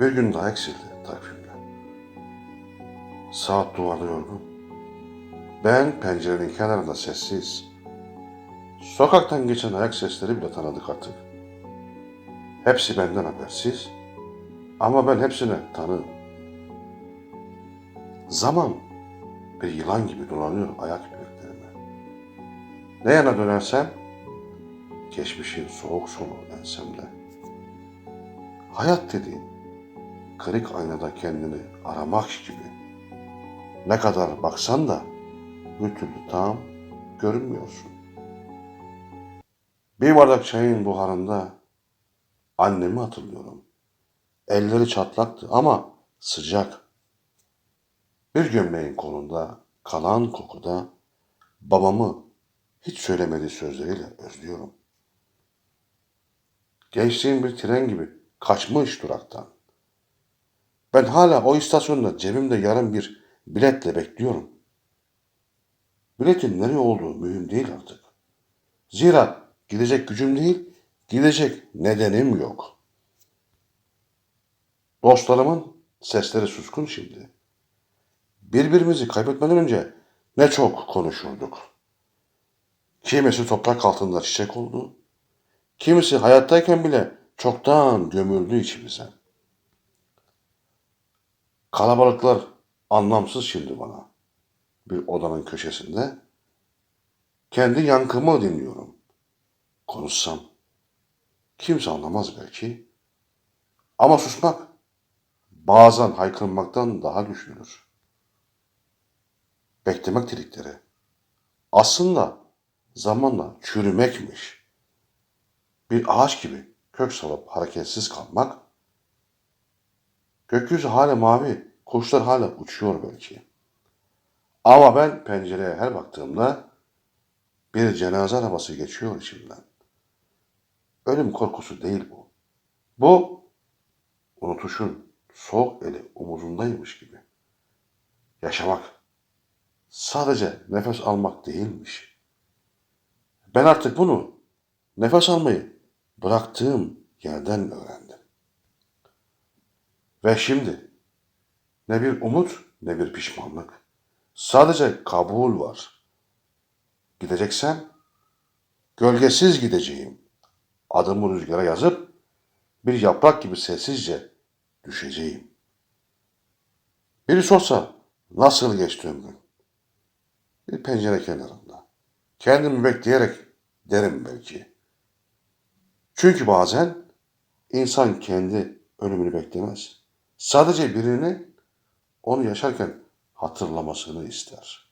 Bir gün daha eksildi takvimde. Saat duvarda yorgun. Ben pencerenin kenarında sessiz. Sokaktan geçen ayak sesleri bile tanıdık artık. Hepsi benden habersiz. Ama ben hepsine tanığım. Zaman bir yılan gibi dolanıyor ayak bileklerime. Ne yana dönersem geçmişin soğuk solu ensemde. Hayat dediğin kırık aynada kendini aramak gibi. Ne kadar baksan da bir türlü tam görünmüyorsun. Bir bardak çayın buharında annemi hatırlıyorum. Elleri çatlaktı ama sıcak. Bir gömleğin kolunda kalan kokuda babamı hiç söylemediği sözleriyle özlüyorum. Gençliğim bir tren gibi kaçmış duraktan. Ben hala o istasyonda cebimde yarım bir biletle bekliyorum. Biletin nereye olduğu mühim değil artık. Zira gidecek gücüm değil, gidecek nedenim yok. Dostlarımın sesleri suskun şimdi. Birbirimizi kaybetmeden önce ne çok konuşurduk. Kimisi toprak altında çiçek oldu, kimisi hayattayken bile çoktan gömüldü içimize. Kalabalıklar anlamsız şimdi bana. Bir odanın köşesinde kendi yankımı dinliyorum. Konuşsam kimse anlamaz belki. Ama susmak bazen haykırmaktan daha güçlüdür. Beklemek dedikleri aslında zamanla çürümekmiş. Bir ağaç gibi kök salıp hareketsiz kalmak Gökyüzü hala mavi, kuşlar hala uçuyor belki. Ama ben pencereye her baktığımda bir cenaze arabası geçiyor içimden. Ölüm korkusu değil bu. Bu unutuşun soğuk eli omuzundaymış gibi. Yaşamak sadece nefes almak değilmiş. Ben artık bunu nefes almayı bıraktığım yerden öğrendim. Ve şimdi ne bir umut ne bir pişmanlık. Sadece kabul var. Gideceksem gölgesiz gideceğim. Adımı rüzgara yazıp bir yaprak gibi sessizce düşeceğim. Biri sorsa nasıl geçti ömrün? Bir pencere kenarında. Kendimi bekleyerek derim belki. Çünkü bazen insan kendi ölümünü beklemez. Sadece birinin onu yaşarken hatırlamasını ister.